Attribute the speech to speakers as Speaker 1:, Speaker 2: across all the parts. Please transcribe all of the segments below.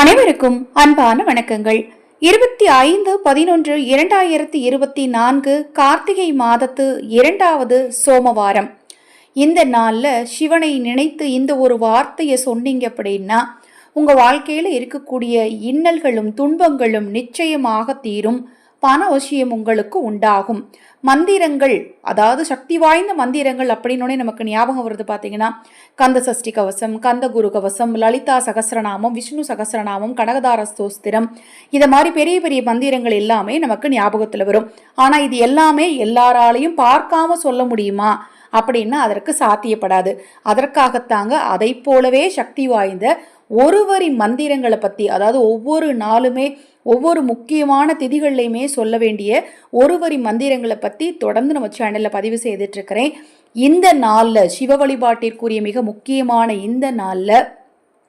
Speaker 1: அனைவருக்கும் அன்பான வணக்கங்கள். இருபத்தி ஐந்து பதினொன்று இரண்டாயிரத்தி இருபத்தி நான்கு கார்த்திகை மாதத்து இரண்டாவது சோமவாரம். இந்த நாளில் சிவனை நினைத்து இந்த ஒரு வார்த்தையை சொன்னீங்க அப்படின்னா உங்கள் வாழ்க்கையில் இருக்கக்கூடிய இன்னல்களும் துன்பங்களும் நிச்சயமாக தீரும். பண அவசியம் உங்களுக்கு உண்டாகும். மந்திரங்கள் அதாவது சக்தி வாய்ந்த மந்திரங்கள் அப்படின்னோடனே நமக்கு ஞாபகம் வருது பார்த்தீங்கன்னா கந்த சஷ்டி கவசம் கந்த குரு கவசம் லலிதா சகஸ்ரநாமம் விஷ்ணு சகஸ்ரநாமம் கனகதார ஸ்தோஸ்திரம் இதை மாதிரி பெரிய பெரிய மந்திரங்கள் எல்லாமே நமக்கு ஞாபகத்தில் வரும். ஆனால் இது எல்லாமே எல்லாராலையும் பார்க்காம சொல்ல முடியுமா? அப்படின்னா அதற்கு சாத்தியப்படாது. அதற்காகத்தாங்க அதை போலவே சக்தி வாய்ந்த ஒரு வரி மந்திரங்களை பற்றி அதாவது ஒவ்வொரு நாளுமே ஒவ்வொரு முக்கியமான திதிகள்லையுமே சொல்ல வேண்டிய ஒரு வரி மந்திரங்களை பற்றி தொடர்ந்து நம்ம சேனலில் பதிவு செய்துட்ருக்கிறேன் இந்த நாளில் சிவ வழிபாட்டிற்குரிய மிக முக்கியமான இந்த நாளில்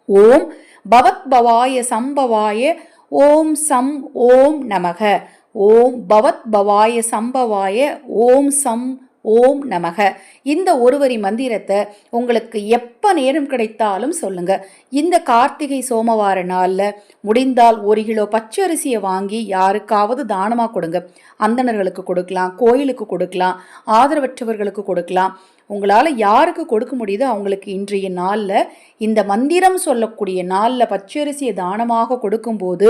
Speaker 1: ஓம் பவத் பவாய சம்பவாய ஓம் சம் ஓம் நமக. ஓம் பவத் பவாய சம்பவாய ஓம் சம் ஓம் நமக. இந்த ஒருவரி மந்திரத்தை உங்களுக்கு எப்போ நேரம் கிடைத்தாலும் சொல்லுங்க. இந்த கார்த்திகை சோமவார நாளில் முடிந்தால் ஒரு கிலோ பச்சரிசியை வாங்கி யாருக்காவது தானமாக கொடுங்க. அந்தணர்களுக்கு கொடுக்கலாம் கோயிலுக்கு கொடுக்கலாம் ஆதரவற்றவர்களுக்கு கொடுக்கலாம். உங்களால் யாருக்கு கொடுக்க முடியுதோ அவங்களுக்கு இன்றைய நாளில் இந்த மந்திரம் சொல்லக்கூடிய நாளில் பச்சரிசியை தானமாக கொடுக்கும்போது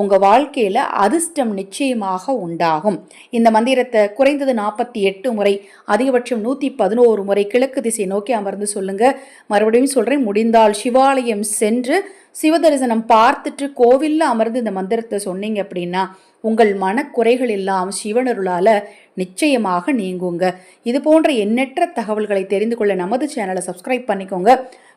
Speaker 1: உங்கள் வாழ்க்கையில் அதிர்ஷ்டம் நிச்சயமாக உண்டாகும். இந்த மந்திரத்தை குறைந்தது நாற்பத்தி எட்டு முறை அதிகபட்சம் நூற்றி பதினோரு முறை கிழக்கு திசை நோக்கி அமர்ந்து சொல்லுங்கள் மறுபடியும் சொல்கிறேன் முடிந்தால் சிவாலயம் சென்று சிவதரிசனம் பார்த்துட்டு கோவிலில் அமர்ந்து இந்த மந்திரத்தை சொன்னீங்க அப்படின்னா உங்கள் மனக்குறைகள் எல்லாம் சிவனருளால் நிச்சயமாக நீங்குங்க. இது போன்ற எண்ணற்ற தகவல்களை தெரிந்து கொள்ள நமது சேனலை சப்ஸ்கிரைப் பண்ணிக்கோங்க.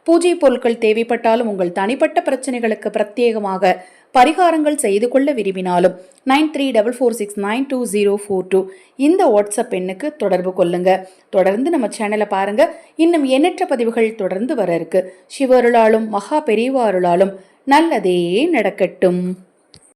Speaker 1: பூஜை பொருட்கள் தேவைப்பட்டாலும் உங்கள் தனிப்பட்ட பிரச்சனைகளுக்கு பிரத்யேகமாக பரிகாரங்கள் செய்து கொள்ள விரும்பினாலும் nine three double four six nine two zero four two இந்த வாட்ஸ்அப் எண்ணுக்கு தொடர்பு கொள்ளுங்க. தொடர்ந்து நம்ம சேனலை பாருங்க. இன்னும் எண்ணற்ற பதிவுகள் தொடர்ந்து வர இருக்கு. சிவருளாலும் மகா பெரியவாருளாலும் நல்லதே நடக்கட்டும்.